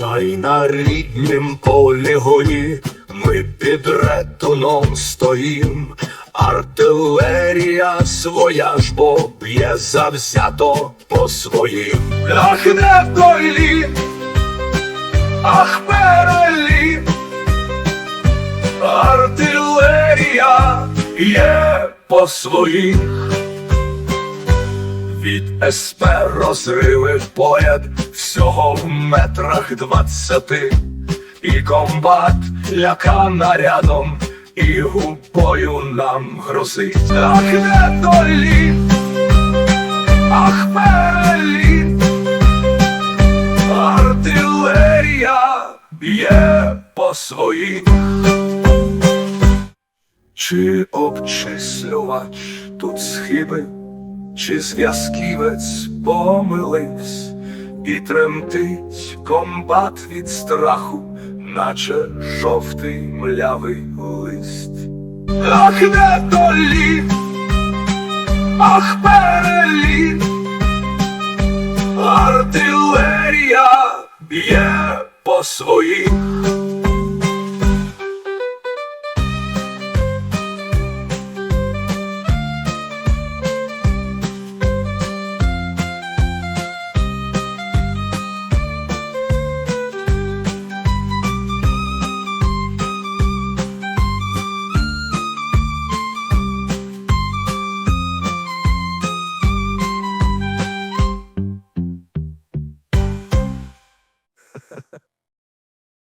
Та й на ріднім полігоні ми під ретуном стоїм. Артилерія своя ж бо б'є завзято по своїм. Ах, не долі, ах, перелі, артилерія є по своїм. Від СП розриви поряд всього в метрах двадцяти, і комбат ляка нарядом, і губою нам грозить. Ах, не долі, ах, переліт, артилерія б'є по своїм. Чи обчислювач тут схибив? Чи зв'язківець помилився і тремтить комбат від страху, наче жовтий млявий лист. Ах, не долі, ах, переліт, артилерія б'є по своїм.